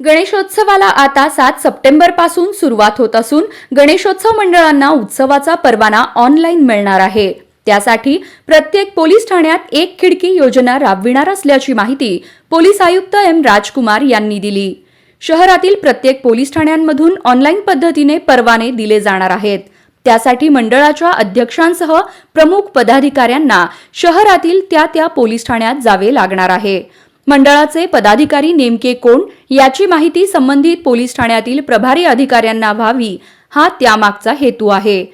गणेशोत्सवाला आता सात सप्टेंबरपासून सुरुवात होत असून गणेशोत्सव मंडळांना उत्सवाचा परवाना ऑनलाईन मिळणार आहे. त्यासाठी प्रत्येक पोलीस ठाण्यात एक खिडकी योजना राबविणार असल्याची माहिती पोलीस आयुक्त एम. राजकुमार यांनी दिली. शहरातील प्रत्येक पोलीस ठाण्यांमधून ऑनलाईन पद्धतीने परवाने दिले जाणार आहेत. त्यासाठी मंडळाच्या अध्यक्षांसह प्रमुख पदाधिकाऱ्यांना शहरातील त्या त्या पोलीस ठाण्यात जावे लागणार आहे. मंडळाचे पदाधिकारी नेमके कोण याची माहिती संबंधित पोलीस ठाण्यातील प्रभारी अधिकाऱ्यांना व्हावी हा त्यामागचा हेतू आहे.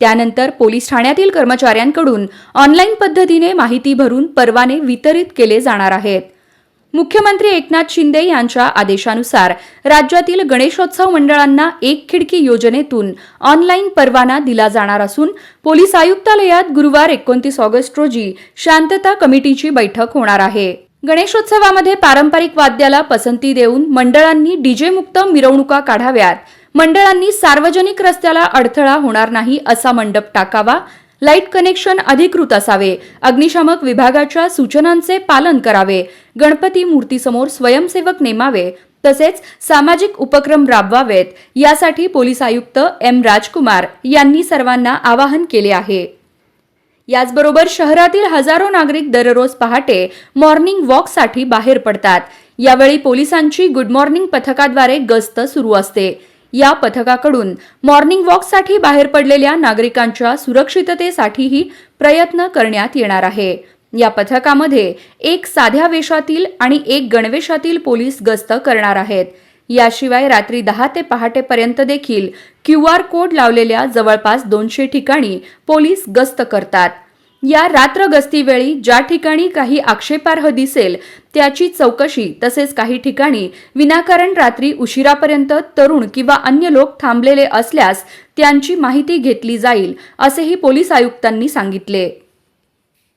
त्यानंतर पोलीस ठाण्यातील कर्मचाऱ्यांकडून ऑनलाईन पद्धतीने माहिती भरून परवाने वितरित केले जाणार आहेत. मुख्यमंत्री एकनाथ शिंदे यांच्या आदेशानुसार राज्यातील गणेशोत्सव मंडळांना एक खिडकी योजनेतून ऑनलाईन परवाना दिला जाणार असून पोलीस आयुक्तालयात गुरुवार एकोणतीस ऑगस्ट रोजी शांतता कमिटीची बैठक होणार आहे. गणेशोत्सवामध्ये पारंपरिक वाद्याला पसंती देऊन मंडळांनी डीजे मुक्त मिरवणुका काढाव्यात. मंडळांनी सार्वजनिक रस्त्याला अडथळा होणार नाही असा मंडप टाकावा. लाइट कनेक्शन अधिकृत असावे. अग्निशामक विभागाच्या सूचनांचे पालन करावे. गणपती मूर्तीसमोर स्वयंसेवक नेमावे. तसेच सामाजिक उपक्रम राबवावेत. यासाठी पोलीस आयुक्त एम राजकुमार यांनी सर्वांना आवाहन केले आहे. याचबरोबर शहरातील हजारो नागरिक दररोज पहाटे मॉर्निंग वॉकसाठी बाहेर पडतात. यावेळी पोलिसांची गुड मॉर्निंग पथकाद्वारे गस्त सुरू असते. या पथकाकडून मॉर्निंग वॉकसाठी बाहेर पडलेल्या नागरिकांच्या सुरक्षिततेसाठीही प्रयत्न करण्यात येणार आहे. या पथकामध्ये एक साध्या वेशातील आणि एक गणवेशातील पोलीस गस्त करणार आहेत. याशिवाय रात्री दहा ते पहाटेपर्यंत देखील क्यू आर कोड लावलेल्या जवळपास दोनशे ठिकाणी पोलीस गस्त करतात. या रात्र गस्तीवेळी ज्या ठिकाणी काही आक्षेपार्ह दिसेल त्याची चौकशी तसेच काही ठिकाणी विनाकारण रात्री उशिरापर्यंत तरुण किंवा अन्य लोक थांबलेले असल्यास त्यांची माहिती घेतली जाईल असेही पोलीस आयुक्तांनी सांगितले.